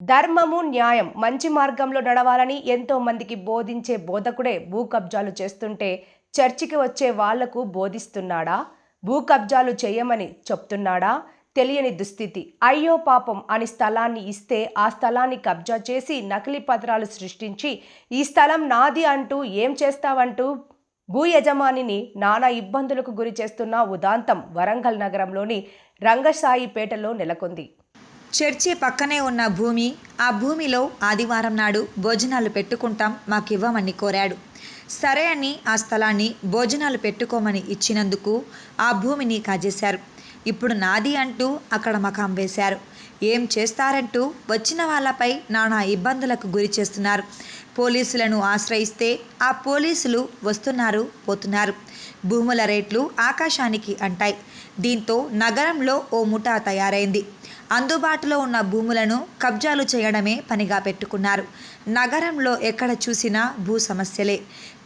ధర్మము న్యాయం మంచి మార్గంలో నడవాలని ఎంతో మందికి బోధించే బోధకుడే భూ కబ్జాలు చేస్తుంటే చర్చికి వచ్చే వాళ్ళకు బోధిస్తున్నాడా? భూ కబ్జాలు చేయమని చెప్తున్నాడా? తెలియని దుస్థితి. అయ్యో పాపం అని స్థలాన్ని ఇస్తే ఆ స్థలాన్ని కబ్జా చేసి నకిలీ పత్రాలు సృష్టించి ఈ స్థలం నాది అంటూ ఏం చేస్తావంటూ? భూ యజమానిని నానా ఇబ్బందులకు గురి చేస్తున్న ఉదాంతం వరంగల్ నగరంలోని రంగసాయిపేటలో నెలకొంది. చర్చి పక్కనే ఉన్న భూమి ఆ భూమిలో ఆదివారం నాడు భోజనాలు పెట్టుకుంటాం మాకివ్వమని కోరాడు. సరే అని ఆ స్థలాన్ని భోజనాలు పెట్టుకోమని ఇచ్చినందుకు ఆ భూమిని కాజేశారు. ఇప్పుడు నాది అంటూ అక్కడ మకాం వేశారు. ఏం చేస్తారంటూ వచ్చిన వాళ్ళపై నానా ఇబ్బందులకు గురి చేస్తున్నారు. పోలీసులను ఆశ్రయిస్తే ఆ పోలీసులు వస్తున్నారు పోతున్నారు. భూముల రేట్లు ఆకాశానికి అంటాయి. దీంతో నగరంలో ఓ ముఠా తయారైంది. అందుబాటులో ఉన్న భూములను కబ్జాలు చేయడమే పనిగా పెట్టుకున్నారు. నగరంలో ఎక్కడ చూసినా భూ సమస్యలే.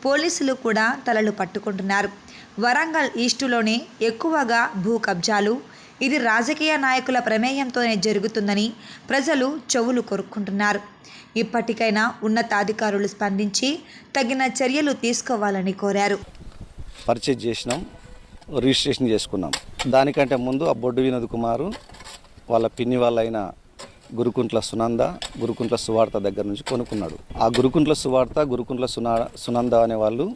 పోలీసులు కూడా తలలు పట్టుకుంటున్నారు. వరంగల్ ఈస్టులోనే ఎక్కువగా భూ కబ్జాలు. ఇది రాజకీయ నాయకుల ప్రమేయంతోనే జరుగుతుందని ప్రజలు చెవులు కొరుక్కుంటున్నారు. ఇప్పటికైనా ఉన్నతాధికారులు స్పందించి తగిన చర్యలు తీసుకోవాలని కోరారు. పర్చేజ్ చేసినాం రిజిస్ట్రేషన్ చేసుకున్నాం. దానికంటే ముందు ఆ బొడ్డు వినోద్ కుమారు వాళ్ళ పిన్ని వాళ్ళైన గురుకుంట్ల సునంద గురుకుంట్ల సువార్త దగ్గర నుంచి కొనుక్కున్నాడు. ఆ గురుకుంట్ల సువార్త గురుకుంట్ల సునా సునంద అనే వాళ్ళు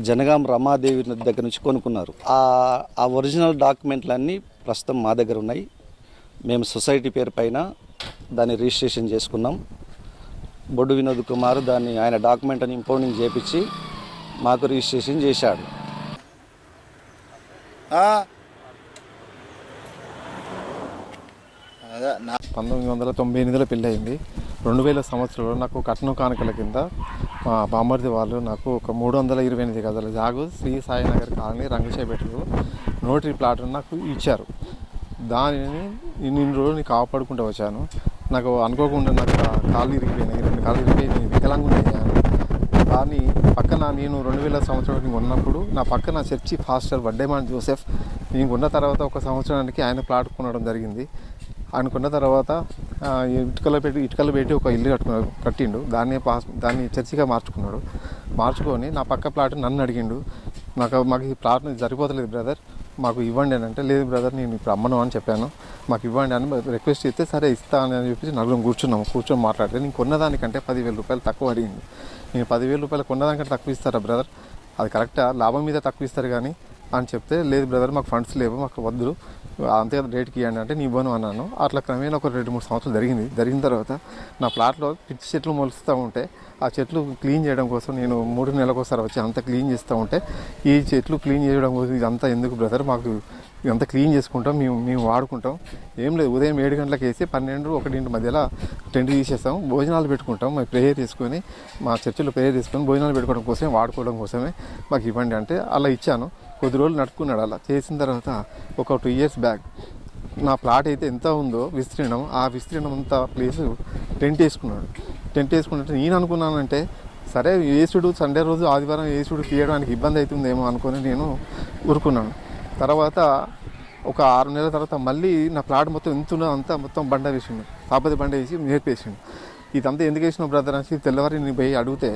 జనగాం రమాదేవి దగ్గర నుంచి కొనుక్కున్నారు. ఆ ఆ ఒరిజినల్ డాక్యుమెంట్లన్నీ ప్రస్తుతం మా దగ్గర ఉన్నాయి. మేము సొసైటీ పేరు పైన దాన్ని రిజిస్ట్రేషన్ చేసుకున్నాం. బొడ్డు వినోద్ కుమార్ దాన్ని ఆయన డాక్యుమెంట్ అని ఇంపౌండింగ్ చేపించి మాకు రిజిస్ట్రేషన్ చేశాడు ఆ. అదే నా పంతొమ్మిది వందల తొంభై ఎనిమిదిలో పెళ్ళి అయింది రెండు వేల సంవత్సరంలో నాకు కట్నం కానుకల కింద మా బామ్మర్ది వాళ్ళు నాకు ఒక మూడు వందల ఇరవై ఎనిమిది గదుల జాగు శ్రీ సాయినగర్ కాలనీ రంగచేపేటలో నోటరీ ప్లాట్ నాకు ఇచ్చారు. దానిని ఇన్ని రోజులు నేను కాపాడుకుంటూ వచ్చాను. నాకు అనుకోకుండా నాకు కాళ్ళు ఇరిగిపోయినాయి రెండు కాళ్ళు ఇరిగిపోయి నేను వికలాంగుని అయ్యాను కానీ పక్కన నేను రెండు వేల సంవత్సరానికి ఉన్నప్పుడు నా పక్కన చర్చి ఫాస్టర్ వడ్డేమాన్ జోసెఫ్ నేను ఉన్న తర్వాత ఒక సంవత్సరానికి ఆయన ప్లాట్ కొనడం జరిగింది. ఆయన కొన్న తర్వాత ఇటుకలు పెట్టి ఇటుకలు పెట్టి ఒక ఇల్లు కట్టుకున్నాడు కట్టిండు. దాన్ని పాస్ దాన్ని చర్చిగా మార్చుకున్నాడు. మార్చుకొని నా పక్క ప్లాట్ నన్ను అడిగిండు నాకు మాకు ఈ ప్లాట్ సరిపోతలేదు బ్రదర్ మాకు ఇవ్వండి అని అంటే లేదు బ్రదర్ నేను ఇప్పుడు అమ్మను అని చెప్పాను. మాకు ఇవ్వండి అని రిక్వెస్ట్ చేస్తే సరే ఇస్తాను అని చెప్పేసి నలుగురం కూర్చున్నాము. కూర్చొని మాట్లాడితే నేను కొన్నదానికంటే పదివేల రూపాయలు తక్కువ అడిగింది. నేను పదివేల రూపాయలు కొన్నదానికంటే తక్కువ ఇస్తారా బ్రదర్? అది కరెక్టా? లాభం మీద తక్కువ ఇస్తారు కానీ అని చెప్తే లేదు బ్రదర్ మాకు ఫండ్స్ లేవు మాకు వద్దు. అంతే రేట్కి ఇవ్వండి అంటే నీ ఇవ్వను అన్నాను. అట్లా క్రమేణా ఒక రెండు మూడు సంవత్సరాలు జరిగింది. జరిగిన తర్వాత నా ప్లాట్లో పిచ్చి చెట్లు మొలుస్తూ ఉంటే ఆ చెట్లు క్లీన్ చేయడం కోసం నేను మూడు నెలలకు ఒకసారి వచ్చి అంత క్లీన్ చేస్తూ ఉంటే ఈ చెట్లు క్లీన్ చేయడం కోసం ఇదంతా ఎందుకు బ్రదర్? మాకు ఇదంతా క్లీన్ చేసుకుంటాం మేము మేము వాడుకుంటాం. ఏం లేదు ఉదయం ఏడు గంటలకు వేసి పన్నెండు ఒకటింటి మధ్యలో టెంట్ తీసేస్తాం భోజనాలు పెట్టుకుంటాం. మేము ప్రేయర్ తీసుకొని మా చర్చిలో ప్రేయర్ తీసుకొని భోజనాలు పెట్టుకోవడం కోసమే వాడుకోవడం కోసమే మాకు ఇవ్వండి అంటే అలా ఇచ్చాను. కొద్ది రోజులు నడుపుకున్నాడు అలా. చేసిన తర్వాత ఒక టూ ఇయర్స్ బ్యాక్ నా ప్లాట్ అయితే ఎంత ఉందో విస్తీర్ణం ఆ విస్తీర్ణం అంతా ప్లేస్ టెంట్ వేసుకున్నాడు. టెంట్ వేసుకున్నట్టు నేను అనుకున్నానంటే సరే ఏసుడు సండే రోజు ఆదివారం ఏసుడు తీయడానికి ఇబ్బంది అవుతుందేమో అనుకుని నేను ఊరుకున్నాను. తర్వాత ఒక ఆరు నెలల తర్వాత మళ్ళీ నా ప్లాట్ మొత్తం ఎంత అంతా మొత్తం బండ వేసిండు. తాపతి బండ వేసి నేర్పేసిండు. ఇదంతా ఎందుకు వేసినావు బ్రదర్ అని తెల్లవారి నేను పోయి అడిగితే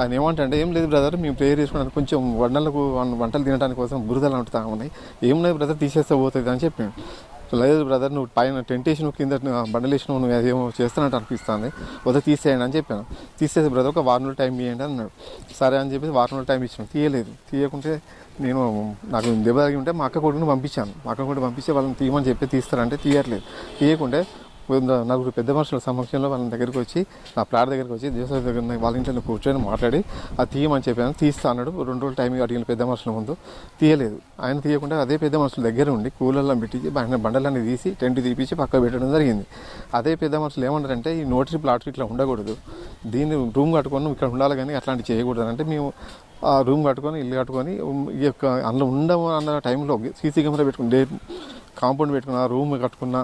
ఆయన ఏమంటే ఏం లేదు బ్రదర్ మేము ప్రేయర్ చేసుకున్నాను కొంచెం వంటలకు వంటలు తినడానికి కోసం బురదలు అంటుతా ఉన్నాయి ఏం లేదు బ్రదర్ తీసేస్తే పోతుంది అని చెప్పాను లేదు బ్రదర్ నువ్వు పైన టెంట్ కింద బండలు వేసి నువ్వు ఏమో చేస్తున్నట్టు అనిపిస్తుంది. వద్ద తీసేయండి అని చెప్పాను. తీసేసి బ్రదర్ ఒక వారం రోజులు టైం ఇవ్వండి అన్నాడు. సరే అని చెప్పేసి వారం రోజులు టైం ఇచ్చాను. తీయలేదు. తీయకుంటే నేను నాకు దెబ్బ తగిలి ఉంటే మా అక్క కొడుకుని పంపించాను. మా అక్క కూడా పంపించే వాళ్ళని తీయమని చెప్పి తీస్తారంటే తీయట్లేదు. తీయకుంటే నలుగురు పెద్ద మనుషుల సమక్షంలో వాళ్ళ దగ్గరికి వచ్చి నా ప్లాట్ దగ్గరికి వచ్చి దేశం దగ్గర వాళ్ళ ఇంట్లో కూర్చొని మాట్లాడి అది తీయమని చెప్పాను తీస్తా అన్నాడు. రెండు రోజులు టైం అడిగిన పెద్ద మనుషుల ముందు తీయలేదు. ఆయన తీయకుండా అదే పెద్ద మనుషుల దగ్గర ఉండి కూలర్లను పెట్టించి ఆయన బండలన్నీ తీసి టెంట్ తీపించి పక్క పెట్టడం జరిగింది. అదే పెద్ద మనుషులు ఏమంటారంటే ఈ నోటరీ ప్లాట్ ఇట్లా ఉండకూడదు. దీన్ని రూమ్ కట్టుకొని ఇక్కడ ఉండాలి కానీ అట్లాంటివి చేయకూడదు అంటే మేము ఆ రూమ్ కట్టుకొని ఇల్లు కట్టుకొని ఈ యొక్క అందులో ఉండము అన్న టైంలో సీసీ కెమెరా పెట్టుకుని డే కాంపౌండ్ పెట్టుకున్న రూమ్ కట్టుకున్న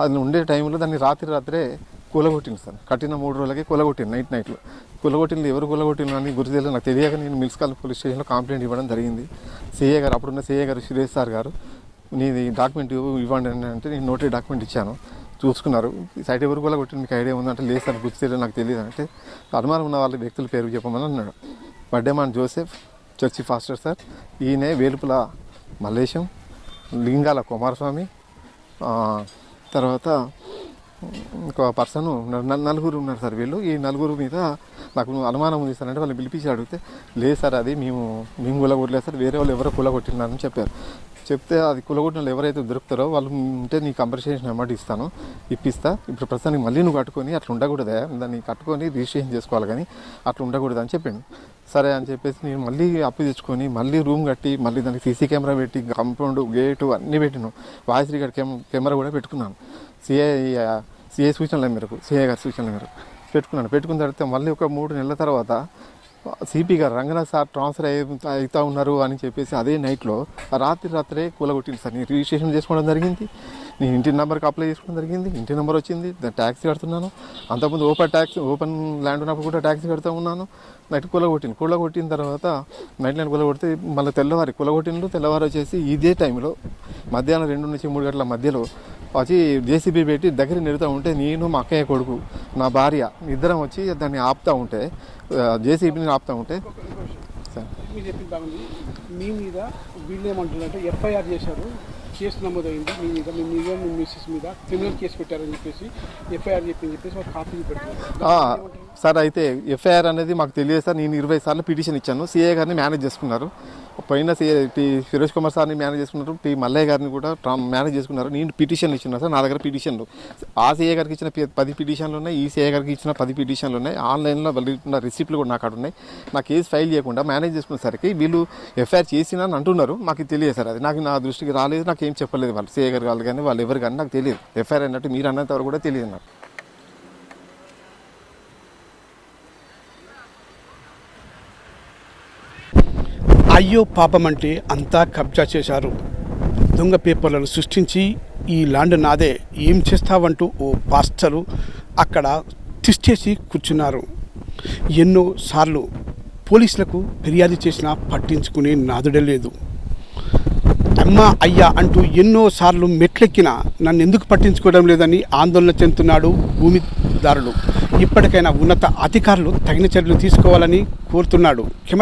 అది ఉండే టైంలో దాన్ని రాత్రి రాత్రే కూలగొట్టింది సార్. కట్టిన మూడు రోజులకి కూలగొట్టింది నైట్ నైట్లో. కూలగొట్టింది ఎవరు కూలగొట్టిన అని గుర్తు తెలియదు నాకు తెలియక నేను మిల్స్కాల్ పోలీస్ స్టేషన్లో కంప్లైంట్ ఇవ్వడం జరిగింది. సిఏ గారు అప్పుడున్న సిఏ గారు సురేష్ సార్ గారు నీది డాక్యుమెంట్ ఇవ్వండి అని అంటే నేను నోటరీ డాక్యుమెంట్ ఇచ్చాను. చూసుకున్నారు. ఈ సైట్ ఎవరు కూడా మీకు ఐడియా ఉందంటే లేదు సార్ గుర్తు నాకు తెలియదు అంటే అనుమానం ఉన్న వాళ్ళ వ్యక్తుల పేరు చెప్పమని అన్నాడు. Vaddeman Joseph church pastor sir ఈయనే వేలుపుల మల్లేశం లింగాల కుమారస్వామి తర్వాత ఇంకో పర్సన్ ఉన్నారు. నలుగురు ఉన్నారు సార్ వీళ్ళు. ఈ నలుగురు మీద నాకు అనుమానం ఉంది సార్ అంటే వాళ్ళు పిలిపించి అడిగితే లేదు సార్ అది మేము మేము కులగొట్టలేదు సార్. వేరే వాళ్ళు ఎవరో కులగొట్టినారని చెప్పారు. చెప్తే అది కులగొట్టిన ఎవరైతే దొరుకుతారో వాళ్ళు ఉంటే నీ కంపన్సేషన్ అమౌంట్ ఇస్తాను ఇప్పిస్తా. ఇప్పుడు ప్రస్తుతానికి మళ్ళీ నువ్వు కట్టుకొని అట్లా ఉండకూడదా. దాన్ని కట్టుకొని రిజిస్ట్రేషన్ చేసుకోవాలి కానీ అట్లా ఉండకూడదు అని చెప్పిండు. సరే అని చెప్పేసి నేను మళ్ళీ అప్పు తెచ్చుకొని మళ్ళీ రూమ్ కట్టి మళ్ళీ దానికి సీసీ కెమెరా పెట్టి కంపౌండ్ గేటు అన్నీ పెట్టిను వాయిస్ రికార్డ్ కెమెరా కూడా పెట్టుకున్నాను. సిఐ సిఐ సూచనల మేరకు సిఐ గారి సూచనల మేరకు పెట్టుకున్నాను. పెట్టుకున్న తర్వాత మళ్ళీ ఒక మూడు నెలల తర్వాత సిపి గారు రంగనాథ్ సార్ ట్రాన్స్ఫర్ అయి అవుతా ఉన్నారు అని చెప్పేసి అదే నైట్లో రాత్రి రాత్రే కూలగొట్టింది సార్. నేను రిజిస్ట్రేషన్ చేసుకోవడం జరిగింది. నేను ఇంటి నెంబర్కి అప్లై చేసుకోవడం జరిగింది. ఇంటి నెంబర్ వచ్చింది. దాని ట్యాక్సీ కడుతున్నాను. అంతకుముందు ఓపెన్ ట్యాక్స్ ఓపెన్ ల్యాండ్ ఉన్నప్పుడు కూడా ట్యాక్సీ కడుతూ ఉన్నాను. నైట్ కూలగొట్టింది కూలగొట్టిన తర్వాత నైట్ నైట్ కూలగొడితే మళ్ళీ తెల్లవారి కూలగొట్టిండ్రు తెల్లవారు వచ్చేసి ఇదే టైంలో మధ్యాహ్నం రెండు నుంచి మూడు గంటల మధ్యలో వచ్చి జేసీబీ పెట్టి దగ్గర నిలుతూ ఉంటే నేను మా అక్కయ్య కొడుకు నా భార్య ఇద్దరం వచ్చి దాన్ని ఆపుతూ ఉంటే జేసీబీని ఆపుతూ ఉంటే. మీ మీద వీళ్ళు ఏమంటున్నారంటే ఎఫ్ఐఆర్ చేశారు కేసు నమోదైంది మీ మీద మీ మీద మీ మిస్సెస్ మీద క్రిమినల్ కేసు పెట్టారని చెప్పేసి ఎఫ్ఐఆర్ చెప్పి చెప్పేసి ఒక కాపీ పెడుతున్నారు. సార్ అయితే ఎఫ్ఐఆర్ అనేది మాకు తెలియదు సార్. నేను ఇరవై సార్లు పిటిషన్ ఇచ్చాను. సిఏ గారిని మేనేజ్ చేసుకున్నారు. పైన టీ టి ఫిరోజ్ కుమార్ సార్ని మేనేజ్ చేసుకున్నారు టీ మల్లయ్య గారిని కూడా ట్రా- మేనేజ్ చేసుకున్నారు. నేను పిటిషన్లు ఇచ్చిన సార్ నా దగ్గర పిటిషన్లు. ఆ సీఏ గారికి ఇచ్చిన పి- పది పిటిషన్లు ఉన్నాయి ఈ సీఏ గారికి ఇచ్చిన పది పిటిషన్లు ఉన్నాయి. ఆన్లైన్లో వాళ్ళు రిసిప్ట్లు కూడా నాకు అక్కడ ఉన్నాయి. నా కేసు ఫైల్ చేయకుండా మేనేజ్ చేసుకునేసరికి వీళ్ళు ఎఫ్ఐఆర్ చేసినా అని అంటున్నారు. మాకు తెలియదు సార్ అది. నాకు నా దృష్టికి రాలేదు నాకు ఏం చెప్పలేదు వాళ్ళు. సీఏ గారు వాళ్ళు కానీ వాళ్ళు ఎవరు కానీ నాకు తెలియదు. ఎఫ్ఐఆర్ అన్నట్టు మీరు అన్నంత వరకు కూడా తెలియదు నాకు. అయ్యో పాపం అంటే అంతా కబ్జా చేశారు. దొంగ పేపర్లను సృష్టించి ఈ ల్యాండ్ నాదే ఏం చేస్తావంటూ ఓ పాస్టరు అక్కడ తిష్టేసి కూర్చున్నారు. ఎన్నో సార్లు పోలీసులకు ఫిర్యాదు చేసినా పట్టించుకునే నాదుడే లేదు. అమ్మా అయ్యా అంటూ ఎన్నో సార్లు నన్ను ఎందుకు పట్టించుకోవడం లేదని ఆందోళన చెందుతున్నాడు భూమిదారులు. ఇప్పటికైనా ఉన్నత అధికారులు తగిన చర్యలు తీసుకోవాలని కోరుతున్నాడు. కెమెరా